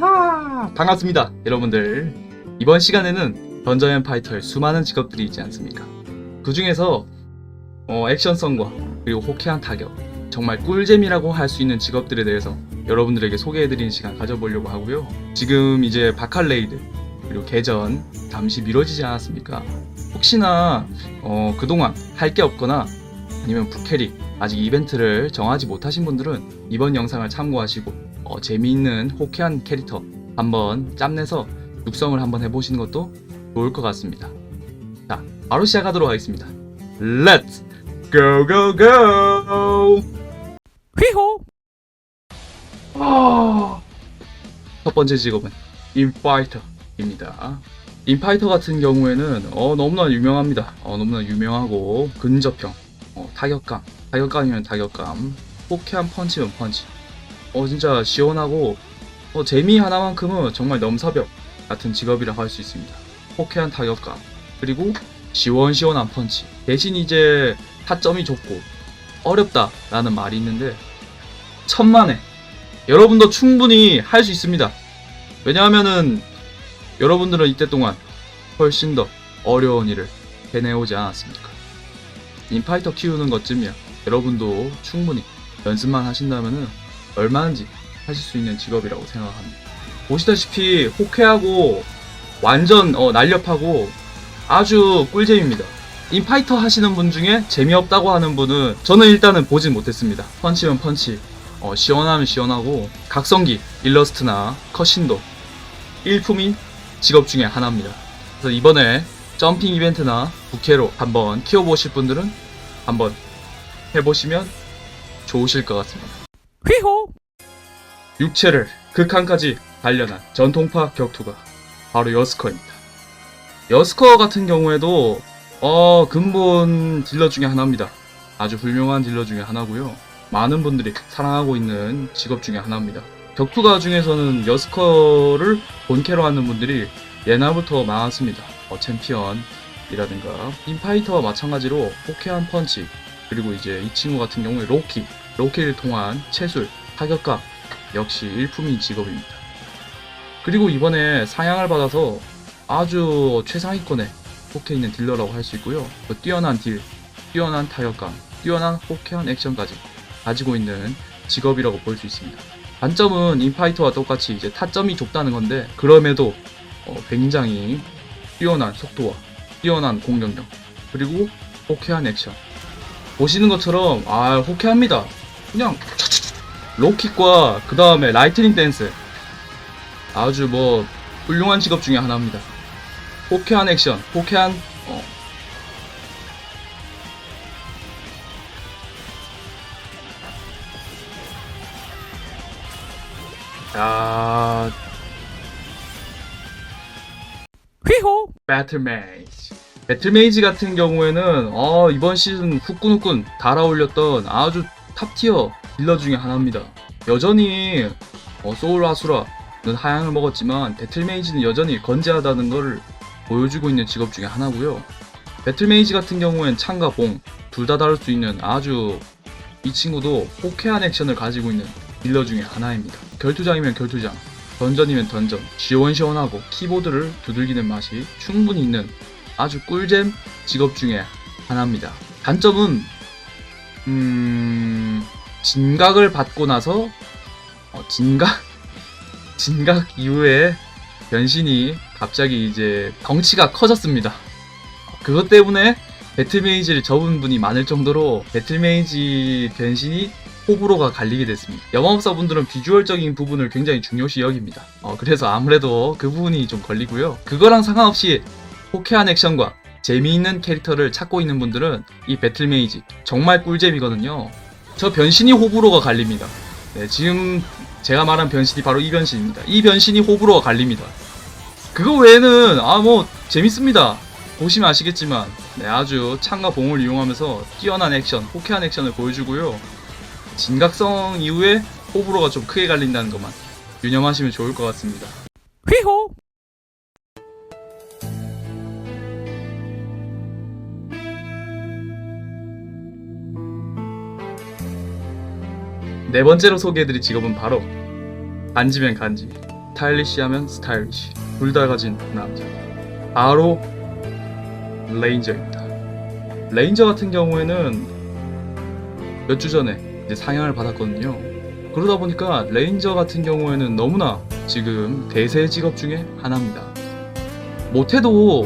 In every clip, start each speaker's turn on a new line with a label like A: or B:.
A: 하하. 반갑습니다 여러분들. 이번 시간에는 던전 앤 파이터의 수많은 직업들이 있지 않습니까? 그 중에서 어, 액션성과 그리고 호쾌한 타격 정말 꿀잼이라고 할 수 있는 직업들에 대해서 여러분들에게 소개해드리는 시간 가져보려고 하고요. 지금 이제 바칼레이드 그리고 개전 잠시 미뤄지지 않았습니까? 혹시나 어, 그동안 할 게 없거나 아니면 부캐릭 아직 이벤트를 정하지 못하신 분들은 이번 영상을 참고하시고 어, 재미있는 호쾌한 캐릭터 한번 짬내서 육성을 한번 해보시는 것도 좋을 것 같습니다. 자, 바로 시작하도록 하겠습니다. Let's go go go!
B: 휘호
A: 아, 첫 번째 직업은 인파이터입니다. 인파이터 같은 경우에는 어, 너무나 유명합니다. 어, 너무나 유명하고 근접형, 어, 타격감, 타격감이면 타격감, 호쾌한 펀치면 펀치. 어 진짜 시원하고 어, 재미 하나만큼은 정말 넘사벽 같은 직업이라고 할 수 있습니다. 호쾌한 타격감 그리고 시원시원한 펀치. 대신 이제 타점이 좁고 어렵다라는 말이 있는데 천만에 여러분도 충분히 할 수 있습니다. 왜냐하면은 여러분들은 이때 동안 훨씬 더 어려운 일을 해내오지 않았습니까? 인파이터 키우는 것쯤이야 여러분도 충분히 연습만 하신다면은 얼마든지 하실 수 있는 직업이라고 생각합니다. 보시다시피 호쾌하고 완전 어, 날렵하고 아주 꿀잼입니다. 인파이터 하시는 분 중에 재미없다고 하는 분은 저는 일단은 보진 못했습니다. 펀치면 펀치, 어, 시원하면 시원하고 각성기, 일러스트나 컷신도 일품인 직업 중에 하나입니다. 그래서 이번에 점핑 이벤트나 부캐로 한번 키워보실 분들은 한번 해보시면 좋으실 것 같습니다.
B: 휘호
A: 육체를 극한까지 단련한 전통파 격투가 바로 여스커입니다. 여스커 같은 경우에도 어 근본 딜러 중에 하나입니다. 아주 훌륭한 딜러 중에 하나고요. 많은 분들이 사랑하고 있는 직업 중에 하나입니다. 격투가 중에서는 여스커를 본캐로 하는 분들이 예나부터 많았습니다. 어, 챔피언이라든가 인파이터와 마찬가지로 호쾌한 펀치 그리고 이제 이 친구 같은 경우에 로키 로키를 통한 채술 타격감 역시 일품인 직업입니다. 그리고 이번에 상향을 받아서 아주 최상위권에 속해 있는 딜러라고 할 수 있고요. 또 뛰어난 딜, 뛰어난 타격감, 뛰어난 호쾌한 액션까지 가지고 있는 직업이라고 볼 수 있습니다. 단점은 인파이터와 똑같이 이제 타점이 좁다는 건데 그럼에도 어, 굉장히 뛰어난 속도와 뛰어난 공격력 그리고 호쾌한 액션 보시는 것처럼 아 호쾌합니다. 그냥 로킥과 그 다음에 라이트닝 댄스 아주 뭐 훌륭한 직업 중에 하나입니다. 호쾌한 액션, 호쾌한 어. 야
B: 휘호
A: 배틀메이지 배틀메이지 같은 경우에는 어, 이번 시즌 후끈후끈 달아올렸던 아주 탑티어 딜러 중에 하나입니다. 여전히 어, 소울 아수라는 하향을 먹었지만 배틀메이지는 여전히 건재하다는 것을 보여주고 있는 직업 중에 하나고요. 배틀메이지 같은 경우엔 창과 봉 둘 다 다룰 수 있는 아주 이 친구도 호쾌한 액션을 가지고 있는 딜러 중에 하나입니다. 결투장이면 결투장, 던전이면 던전, 시원시원하고 키보드를 두들기는 맛이 충분히 있는 아주 꿀잼 직업 중에 하나입니다. 단점은 음 진각을 받고 나서 어, 진각 진각 이후에 변신이 갑자기 이제 덩치가 커졌습니다. 그것 때문에 배틀메이지를 접은 분이 많을 정도로 배틀메이지 변신이 호불호가 갈리게 됐습니다. 영업사분들은 비주얼적인 부분을 굉장히 중요시 여깁니다. 어, 그래서 아무래도 그 부분이 좀 걸리고요. 그거랑 상관없이 호쾌한 액션과 재미있는 캐릭터를 찾고 있는 분들은 이 배틀메이지 정말 꿀잼이거든요. 저 변신이 호불호가 갈립니다. 네, 지금 제가 말한 변신이 바로 이 변신입니다. 이 변신이 호불호가 갈립니다. 그거 외에는 아 뭐 재밌습니다. 보시면 아시겠지만 네, 아주 창과 봉을 이용하면서 뛰어난 액션, 호쾌한 액션을 보여주고요. 진각성 이후에 호불호가 좀 크게 갈린다는 것만 유념하시면 좋을 것 같습니다.
B: 휘호
A: 네 번째로 소개해드릴 직업은 바로 간지면 간지 스타일리시하면 스타일리시 둘 다 가진 남자 바로 레인저입니다. 레인저 같은 경우에는 몇 주 전에 이제 상향을 받았거든요. 그러다 보니까 레인저 같은 경우에는 너무나 지금 대세 직업 중에 하나입니다. 못해도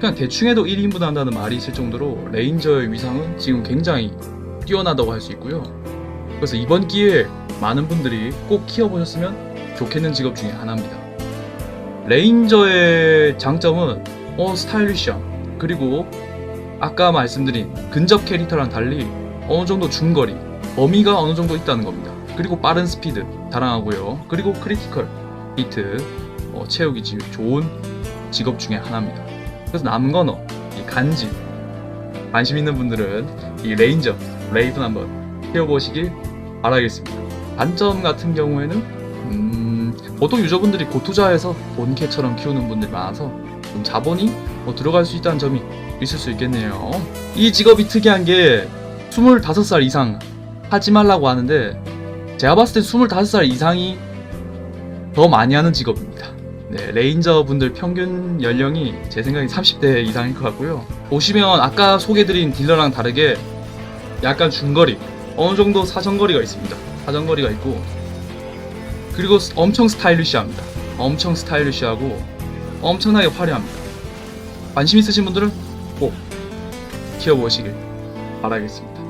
A: 그냥 대충 해도 1인분 한다는 말이 있을 정도로 레인저의 위상은 지금 굉장히 뛰어나다고 할 수 있고요. 그래서 이번 기회에 많은 분들이 꼭 키워보셨으면 좋겠는 직업 중에 하나입니다. 레인저의 장점은 어 스타일리시함 그리고 아까 말씀드린 근접 캐릭터랑 달리 어느 정도 중거리 범위가 어느 정도 있다는 겁니다. 그리고 빠른 스피드 자랑하고요. 그리고 크리티컬 히트 어, 채우기 지- 좋은 직업 중에 하나입니다. 그래서 남은 건어 이 간지 관심 있는 분들은 이 레인저 레이븐 한번 키워보시길 바라겠습니다. 단점 같은 경우에는 음, 보통 유저분들이 고투자에서 본캐처럼 키우는 분들이 많아서 좀 자본이 뭐 들어갈 수 있다는 점이 있을 수 있겠네요. 이 직업이 특이한 게 25살 이상 하지 말라고 하는데 제가 봤을 때 25살 이상이 더 많이 하는 직업입니다. 네, 레인저 분들 평균 연령이 제 생각에 30대 이상일 것 같고요. 보시면 아까 소개드린 딜러랑 다르게 약간 중거리, 어느 정도 사정거리가 있습니다. 사정거리가 있고 그리고 스- 엄청 스타일리시합니다. 엄청 스타일리시하고 엄청나게 화려합니다. 관심 있으신 분들은 꼭 키워보시길 바라겠습니다.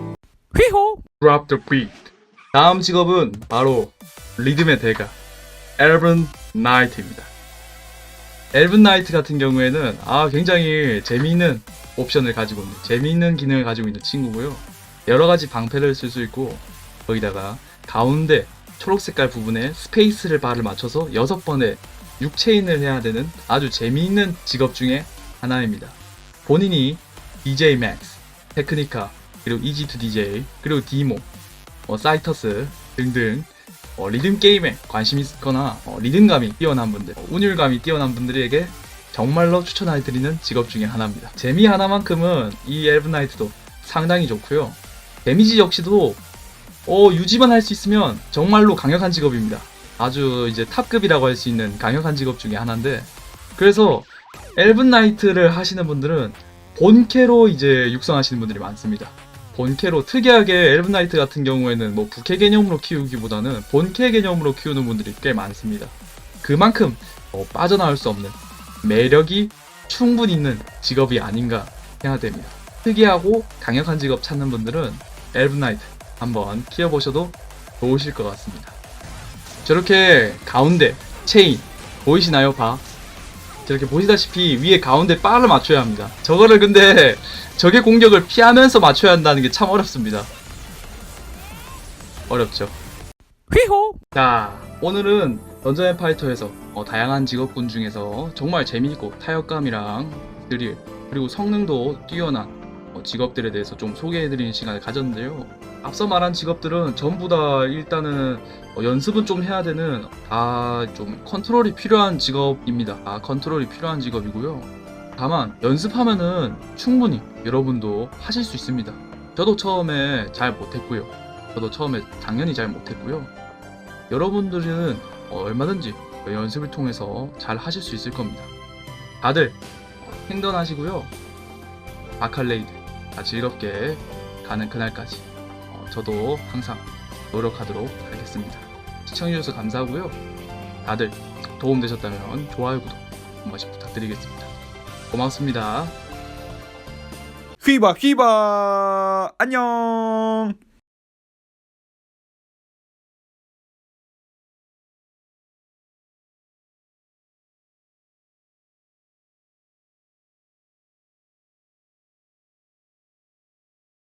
B: 휘호
A: Drop the beat. 다음 직업은 바로 리듬의 대가 엘븐 나이트입니다. 엘븐 나이트 같은 경우에는 아 굉장히 재미있는 옵션을 가지고 있는 재미있는 기능을 가지고 있는 친구고요. 여러 가지 방패를 쓸 수 있고 거기다가 가운데 초록 색깔 부분에 스페이스를 바를 맞춰서 여섯 번의 6체인을 해야 되는 아주 재미있는 직업 중에 하나입니다. 본인이 DJ Max, 테크니카, 그리고 이지2 DJ, 그리고 디모, 어, 사이터스 등등 어, 리듬 게임에 관심 있거나 어, 리듬감이 뛰어난 분들, 어, 운율감이 뛰어난 분들에게 정말로 추천해드리는 직업 중에 하나입니다. 재미 하나만큼은 이 엘븐 나이트도 상당히 좋고요. 데미지 역시도 어, 유지만 할 수 있으면 정말로 강력한 직업입니다. 아주 이제 탑급이라고 할 수 있는 강력한 직업 중에 하나인데 그래서 엘븐 나이트를 하시는 분들은 본캐로 이제 육성하시는 분들이 많습니다. 본캐로 특이하게 엘븐 나이트 같은 경우에는 뭐 부캐 개념으로 키우기보다는 본캐 개념으로 키우는 분들이 꽤 많습니다. 그만큼 어, 빠져나올 수 없는 매력이 충분히 있는 직업이 아닌가 생각됩니다. 특이하고 강력한 직업 찾는 분들은 엘븐 나이트 한번 키워보셔도 좋으실 것 같습니다. 저렇게 가운데 체인 보이시나요? 바 저렇게 보시다시피 위에 가운데 바를 맞춰야 합니다. 저거를 근데 적의 공격을 피하면서 맞춰야 한다는 게 참 어렵습니다. 어렵죠.
B: 휘호
A: 자, 오늘은 던전 앤 파이터에서 어, 다양한 직업군 중에서 정말 재미있고 타협감이랑 드릴 그리고 성능도 뛰어난 어, 직업들에 대해서 좀 소개해드리는 시간을 가졌는데요. 앞서 말한 직업들은 전부 다 일단은 어, 연습은 좀 해야 되는 다 좀 컨트롤이 필요한 직업입니다. 아 컨트롤이 필요한 직업이고요. 다만 연습하면은 충분히 여러분도 하실 수 있습니다. 저도 처음에 잘 못했고요. 저도 처음에 당연히 잘 못했고요. 여러분들은 어, 얼마든지 연습을 통해서 잘 하실 수 있을 겁니다. 다들 어, 행동하시고요. 아칼레이드 다 즐겁게 가는 그날까지 어, 저도 항상 노력하도록 하겠습니다. 시청해주셔서 감사하고요. 다들 도움되셨다면 좋아요, 구독 한 번씩 부탁드리겠습니다. 고맙습니다.
C: 휘바 휘바 안녕